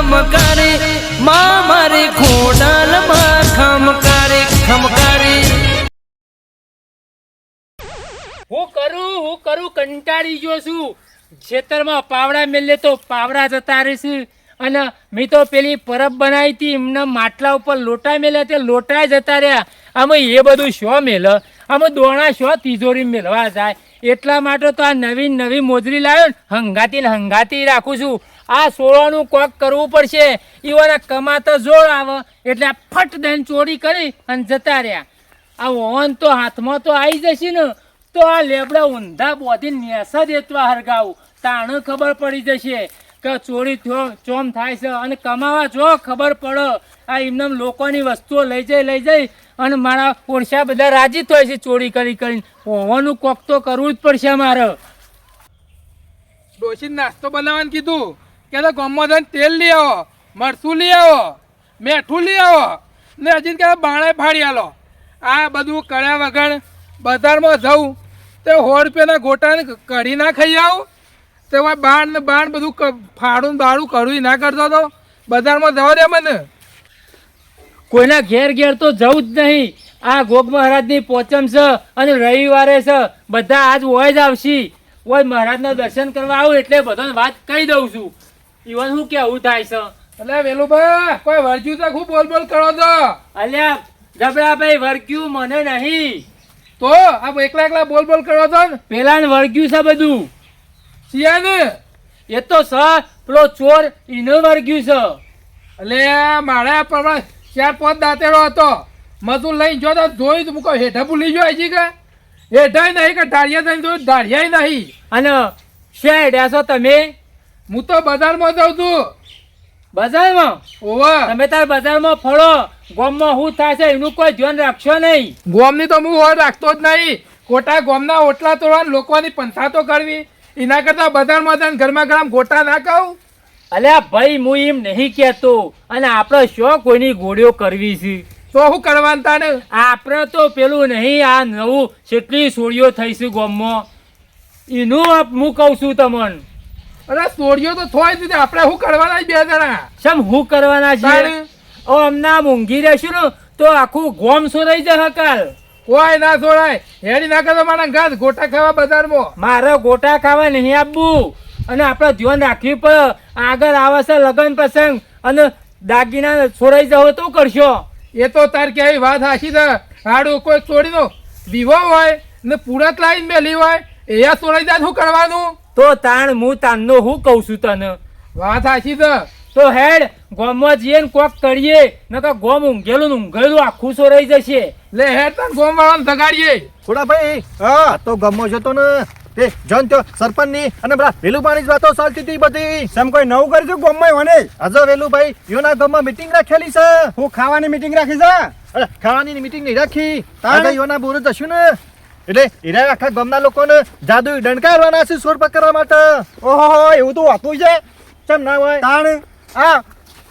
ખમકારે માં મારી ખોડાલમાં ખમ કરે હું કરું હું કરું, કંટાળી ગયો છું. ખેતરમાં પાવડા મેલે તો પાવડા જતા રહેશે અને મેં તો પેલી પરબ બનાવી હતી, એમના માટલા ઉપર લોટા મેલ્યા તે લોટા જતા રહ્યા. આમાં એ બધું શો મેલ? આમાં દોણા શો તિજોરી મેળવા જાય? એટલા માટે તો આ નવી નવી મોજરી લાવ્યો ને હંગાતી ને હંગાતી રાખું છું. આ સોળાનું કોક કરવું પડશે. ઈવાના કમાતા જોર આવે. એટલે ફટ દઈને ચોરી કરી અને જતા રહ્યા. આ ઓવન તો હાથમાં તો આવી જશે ને. તો આ લેબડા ઊંધા બોધી નેસા દેતવા હરગાવું. તાણે ખબર પડી જશે કે ચોરી ચોમ થાય છે અને કમાવા જો ખબર પડે. આ એમને લોકોની વસ્તુઓ લઈ જઈ લઈ જઈ અને મારા પોરસા બધા રાજી થાય છે ચોરી કરી કરીને. હોવાનું કોક તો કરવું જ પડશે મારે. ડોશી નાસ્તો બનાવવાનું કીધું? કે તો ગામમાં તેલ લઈ આવો, મરચું લઈ આવો, મેઠું લઈ આવો, ને હજી કે બાણે ફાડી આલો. આ બધું કર્યા વગર બજારમાં જવું તે સો રૂપિયાના ગોટાને કઢી ના ખાઈ આવું. તો બાણ ને બાણ બધું ફાડું બાળું કઢું ના કરતો તો બજારમાં જવા દે મને. કોઈના ઘેર ઘેર તો જવું જ નહીં. આ ગોગ મહારાજની પોચમ છે અને રવિવારે છે. બધા આજ હોય જ આવશે. હોય મહારાજના દર્શન કરવા આવું એટલે બધાને વાત કહી દઉં છું. ઈવન શું કેવું થાય છે? એટલે વેલું ભાઈ કોઈ વર્જ્યું તો ખૂબ બોલ બોલ કરો તો અલ્યા જબરાભાઈ વર્ગ્યું મને નહીં. તો આ એકલા એકલા બોલ બોલ કરો તો ને? પેલાને વર્ગ્યું છે બધું. શિયા ને એ તો સ પેલો ચોર ઈનો વર્ગ્યું છે. એટલે મારે પ્રમાણે ચાર પાંચ દાંતેડો હતો. મજૂર લઈને જો તો જોઈ તો મૂકો હેઠા ભૂલી ગયો હજી કે? હેઠાય નહીં કે ઢાળિયા થઈને જોયું ઢાળિયાય નહીં. અને શેડ્યા છો તમે? હું તો બજારમાં જાઉં છું. બજારમાં? ઓવા તમે તાર બજારમાં ફળો ગોમમાં શું થાય છે એનું કોઈ ધ્યાન રાખશો નહીં. ગોમની તો હું હોય રાખતો જ નહીં. ખોટા ગોમના ઓટલા તોડવા લોકોની પંથાતો કરવી. એના કરતા બજારમાં જઈને ઘરમાં ગરમ ગોટા ના કહું અલ્યા ભાઈ હું એમ નહીં કહેતો. અને આપણે શું કોઈની ગોળીઓ કરવી છે? તો શું કરવાનું તાને? આપણે તો પેલું નહીં આ નવું કેટલી સોળીઓ થઈ છે ગોમમાં. એનું હું કહું છું તમને. અરે સોડિયો તો થોય દીધી. આપણે શું કરવાના બે જણા? સમ હું કરવાના છે? ઓ અમના મૂંઘી રહેશું ને તો આખું ગોમ સોરાઈ જશે કાલ? કોઈ ના સોરાય હેડી ના કરતો મારા ઘાસ ગોટા ખાવા બજારમાં. મારે ગોટા ખાવા નહીં આપવું અને આપણે ધ્યાન રાખવી પડે. આગળ આવે છે લગ્ન પ્રસંગ. અને દાગીના છોડાઈ જાવ તો કરશો. એ તો તાર ક્યાંય વાત હાશી છે. હાડું કોઈ છોડીનો. વિવો હોય ને પૂરત લાઈન મેલી હોય એ છોડાઈ જાય શું કરવાનું? તો તાણ હું તાનનો હું કહું છું તને? વાત હાશી છે. તો હેડ ગોમમાં જઈએ ને કોક કરીએ નકર ગોમ ઊંઘેલું ને ઊંઘેલું આખું રહી જશે? લે હેડ તને ગોમ વાળાને ધગાડીએ ખોડાભાઈ હા તો ગમો જતો ને. તે જન તો સરપંચની અને પેલા વેલું જ વાતો ચાલતી હતી બધી. સમ કોઈ નવું કરજો ગમમાં મને વેલું વેલુભાઈ યોના ગમમાં મીટિંગ રાખેલી છે. હું ખાવાની મીટિંગ રાખી છે? ખાવાની મીટિંગ નહીં રાખી. તારે યોના બોરું જશું ને. એટલે એના આખા ગામના લોકોને જાદુ ડંકારવાના છે સોર પકડવા માટે. ઓહો એવું તો હોતું છે. ચમ ના હોય. તાણ. હા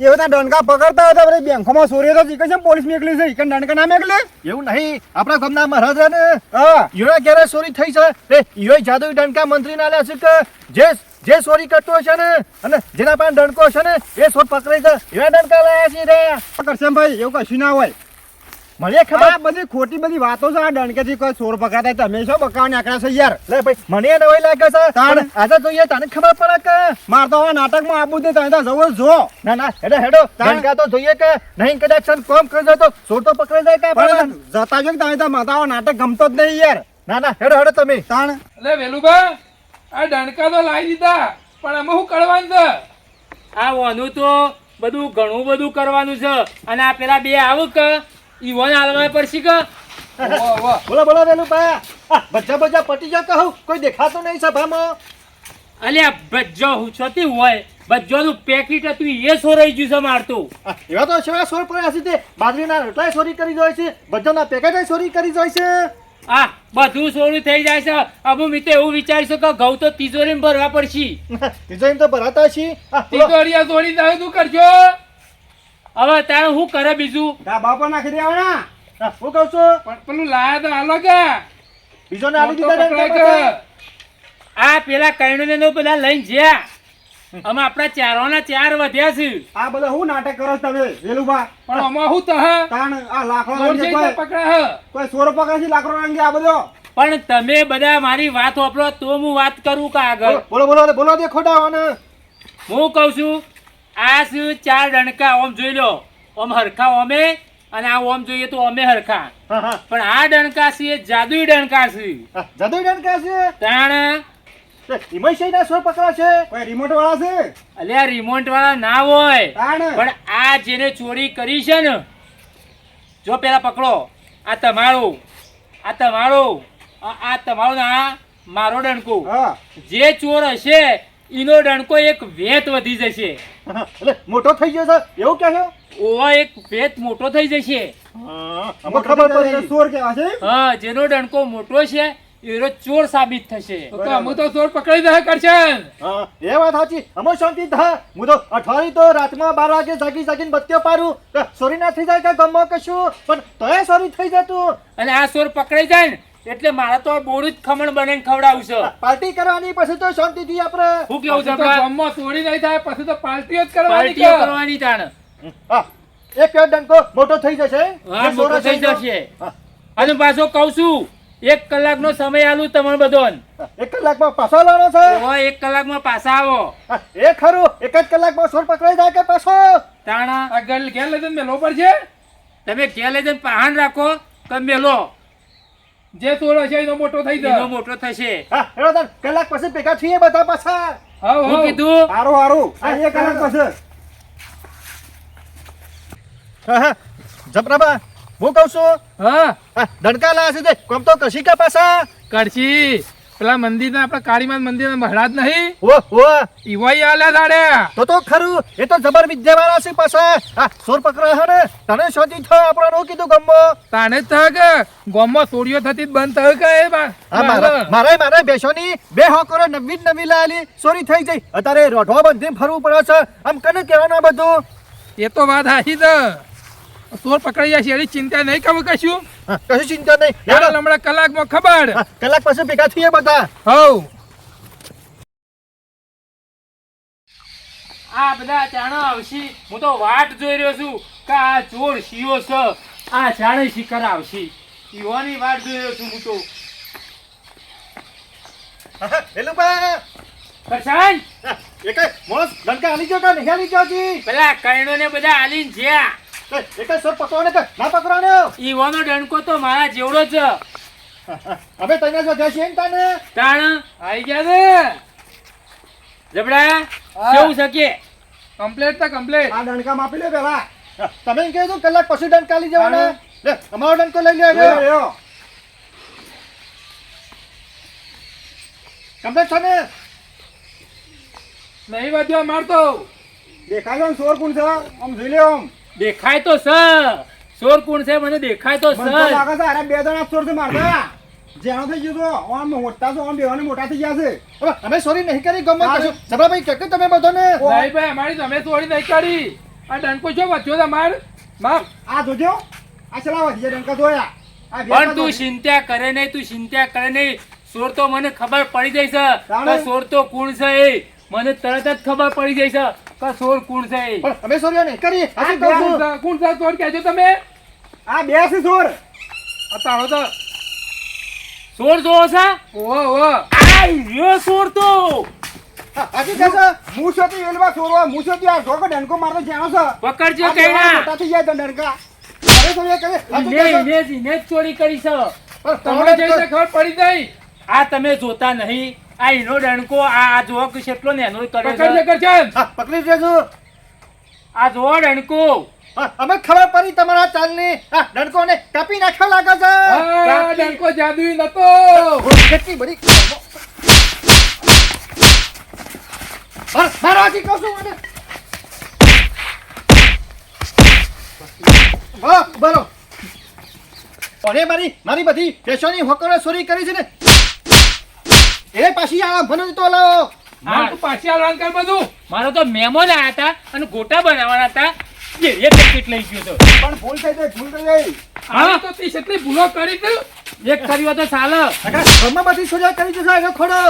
એ બધા ડંકા પકડતા હતા બધા બેંકોમાં ચોરી તો કે છે પોલીસ મેકલી છે? કે ડંકા ના મેકલે? એવું નહીં આપણા ગામના મહારાજા ને હા. ઈયોના ઘેરે ચોરી થઈ છે. એ ઈયોય જાદુ ડંકા મંત્રી ના લે છે કે જે જે ચોરી કરતો છે ને અને જેના પાસે ડંકો છે ને એ સોર પકડે છે. એવા ડંકા લાયા છે રે. કરશે ભાઈ એવું કશું ના હોય. મને ખબર બધી ખોટી બધી વાતો છે આ ડંકેથી કોઈ સોર પકડાતા તમે શું બકાવને આકડા છે યાર? લે ભાઈ મને નવાઈ લાગે છે તાણ આજે જોઈએ તને ખબર પડે કે માર તો હવે નાટકમાં આબુ દે તને તો જવું જો ના ના હેડો હેડો ડણકા તો જોઈએ કે નહીં કદાચ સન કોમ કરજો તો સોર તો પકડાઈ જાય કે પણ જતા જો તમે તો માતા નાટક ગમતો જ નહીં યાર. ના ના હેડો હેડો તમે. તાણ એટલે વેલુભા આ ડણકા તો લાવી દીધા પણ અમે શું કરવાનું છે? આ વાનું તો બધું ઘણું બધું કરવાનું છે. અને આ પેલા બે આવું કે ઈ વન હાલવા પડશે કે. બોલો બોલો વેલું ભાઈ. બચ્ચા બચ્ચા પટી જા કહું કોઈ દેખાતો નહીં સભામાં. અલ્યા બજ્જો હું છતી હોય. બજ્જોનું પેકેટ હતું એ સોરાઈ ગયું છે મારતું એવા તો છે સોર પડ્યા છે તે બાજરીના રોટલાય સોરી કરી જાય છે. બચ્ચાના પેકેટ સોરી કરી જાય છે. આ બધું સોરું થઈ જાય છે. અબુ મિત એવું વિચારીશું કે ઘઉં તો તિજોરીમાં ભરવા પડશે. બીજો તો ભરાતા છે આ બોલો. તિજોરીયા તું કરજો. હવે તારે શું કરે બીજું? ડાબા પર નાખી દેવાના. હા, હું કહું છું? પણ પેલું લાયા તો હાલો કે. બીજો ને આલી દીધા. આ પેલા કૈણુને ને પેલા લઈને જ્યા. અમે આપણા ચારોના ચાર વધ્યા છે આ બધા હું નાટક કરો છો તમે વેલુભા? પણ આમાં હું? તહ તાણ આ લાકડો પકડા હ. કોઈ સોરો પકડે છે લાકડો રંગે આ બધો? પણ તમે બધા મારી વાત વાપરો તો હું વાત કરું કે આગળ? બોલો બોલો બોલો દે ખોટા હું કહું છું આ શું ચાર ડંકા ઓમ જોઈ લો. ઓમ હરખા ઓમે અને આ ઓમ જોઈએ તો ઓમે હરખા. પણ આ ડંકા છે એ જાદુઈ ડંકા છે. જાદુઈ ડન કે છે? તાણ તે હિમયશય ના સોર પકડા છે? કોઈ રિમોટ વાળા છે? અલ્યા રિમોટ વાળા ના હોય. પણ આ જેને ચોરી કરી છે ને જો પેલા પકડો. આ તમારું આ તમારું આ આ તમારું ને આ મારો ડંકો હા. જે ચોર હશે એનો ડણકો એક વેત વધી જશે. એટલે મોટો થઈ જશે એવું કે છે? ઓવા એક વેત મોટો થઈ જશે. હા ખબર પડી સોર કેવા છે હા જેનો ડણકો મોટો છે એનો ચોર સાબિત થશે. તો તો અમે તો ચોર પકડી દે કરશન. એ વાત સાચી. અમે શાંતિ થા. હું તો અઠવાડિયું તો રાતમાં બાર વાગે જાગી જાગીને બત્યો પારું સોરી ના થઈ જાય કે ગમો કશું? પણ તોય સોરી થઈ જતું. અને આ ચોર પકડાઈ જાય ને એટલે મારા તો બોરું જ ખમણ બનાવીને છે. પાર્ટી કરવાની પછી તો શાંતિથી આપણે શું કેવું છે જમવા ચોરી નહીં થાય પછી તો પાર્ટીઓ જ કરવાની કરવાની તાણ. એક પેટ ડંકો મોટો થઈ જશે. હા મોટો થઈ જશે. અને પાછો કહું છું એક કલાકનો સમય આલુ તમને બધો એક કલાકમાં પાછો લાવો છે. એક કલાકમાં પાછા આવો. એ ખરું. એક જ કલાકમાં સોર પકડાઈ જાય કે પાછો? તાણા આગળ ઘર ઘેર લઈ જઈને મેલો પર છે તમે ઘેર લઈ જઈને પહાણ રાખો કે મેલો? જે ચોર હશે એનો મોટો થઈ એનો મોટો થશે. હા હેડો તાન, કલાક પછી ભેગા થઈએ બધા પાછા. હા હું કીધું? હારું હારું. આ એક કલાક પછી. હા હા. જબરાબા હું કહું છું? હા. હા, દડકા લાશે કોમ તો કશી કા પાછા? કરશી. પેલા મંદિર ના આપણા કાળીમાન મંદિર મહારાજ નહીં? ઓ ઓ ઈવાઈ આલ્યા દાડે તો તો ખરું એ તો જબર વિદ્યાવાળા છે પાછા. હા સોર પકડા હે ને? તને શોધી થયો આપણે નો કીધું ગમો તાને જ થાય કે? ગામમાં સોડિયો થતી જ બંધ થયો કે એ મારા મારે બેસોની બે હોકરો નવી જ નવી લાલી સોરી થઈ જઈ અત્યારે રોઢો બંધી ફરવું પડે છે. આમ કને કહેવાનું બધું? એ તો વાત આવી છે ચોર પકડાઈ જશે એની ચિંતા નહીં કરું કશું? કશું ચિંતા નહીં. હમણાં કલાકમાં ખબર. કલાક પછી ભેગા થઈએ બધા. હવ. આ બધા ચાણો આવશે. હું તો વાટ જોઈ રહ્યો છું કે આ ચોર શિયો છે. આ ચાણે શિકાર આવશે. યુવાની વાટ જોઈ રહ્યો છું હું તો. હેલો બા. પરસાન એક મોસ ડંકા હાલી ગયો કે નહીં હાલી ગયો જી? પેલા કૈણો ને બધા આલીને જ્યાં. એ સર પકડો કે ના પકડવાનો ઈવાનો ડંકો તો મારા જેવડો જ અમે તને જો જશે ને? તને તાણ આવી ગયા ને જબડા કેવું શકે કમ્પ્લેટ તો કમ્પ્લેટ આ ડંકા માપી લે પેલા તમે એમ કીધું કલાક પછી ડંકા લઈ જવાના? લે અમારો ડંકો લઈ લે લ્યો, કમ્પ્લેટ છે ને? નહીં વધ્યો મારતો. તો છે સોર કોણ છે? આમ જોઈ લે આમ. દેખાય તો સર ચોર કોણ છે? મને દેખાય તો સર લાગે છે અરે બે જણા ચોર છે મારતા. જેનો થઈ ગયો તો. આમ મોટા છો આમ બેવાને મોટા થઈ ગયા છે. હવે અમે સોરી નહીં કરી ગમે કશું જબરાભાઈ કે કે તમે બધાને? નહીં ભાઈ અમારી તમે ચોરી નહીં કરી. આ ડંકો શું વધ્યો તમાર માફ આ જોજો. આ ચલાવા દીજે ડંકા જોયા. પણ તું. ચિંતા કરે નહીં તું ચિંતા કરે નહીં. સોર તો મને ખબર પડી જાય છે સોર તો કોણ છે એ? મને તરત જ ખબર પડી જાય છે કે સોર કોણ છે પણ અમે સોરી ને કરી આ કોણ છું. છે કહેજો તમે. આ બે છે સોર તાળો તો સોર જો છે? ઓ ઓ આ યો સોર તો. હજી કે છે મૂછો છું એલવા સોરવા મૂછો હું આ જોકો ડંકો મારતો જાણો છે. પકડજો બેવાને મોટા થઈ જાય તો ડંકા. અરે સોરી કહે હજી કહે ઇને જ ચોરી કરી છે. પણ તમને જઈને ખબર પડી જાય આ તમે જોતા નહીં. આ એનો ડંકો આ જોવો કે કેટલો નેનો કર્યો પકડજે છે કરશન હા, પકડી લેજો. આ જોવો ડંકો હા, અમે ખબર પડી તમારા ચાલની. આ ડંકોને કાપી નાખવા લાગે છે. આ ડંકો જાદુઈ નતો. કેટલી બધી માર- મારવાથી કહું છું મને. વાહ, બરો. અરે મારી મારી બધી પેશોની હોકરો ચોરી કરી છે ને. એ પાછી આ મને તો લાવો હા. તો પાછી આલવાન કર બધું મારો તો મહેમાન આવ્યા હતા અને ગોટા બનાવવાના હતા. એ એક પેકેટ લઈ ગયો તો. પણ ભૂલ થઈ જાય ભૂલ થઈ ગઈ. હા? તો તી કેટલી ભૂલો કરી તું એક કર્યો તો ચાલે. ઘરમાં બધી સોજા કરી દીધો એનો ખોડો.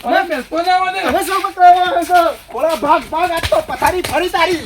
હવે મેલતો ના આવે હવે શું બતાવવાનું હશે ઓલા ભાગ ભાગ આ તો પથારી ફરી તારી.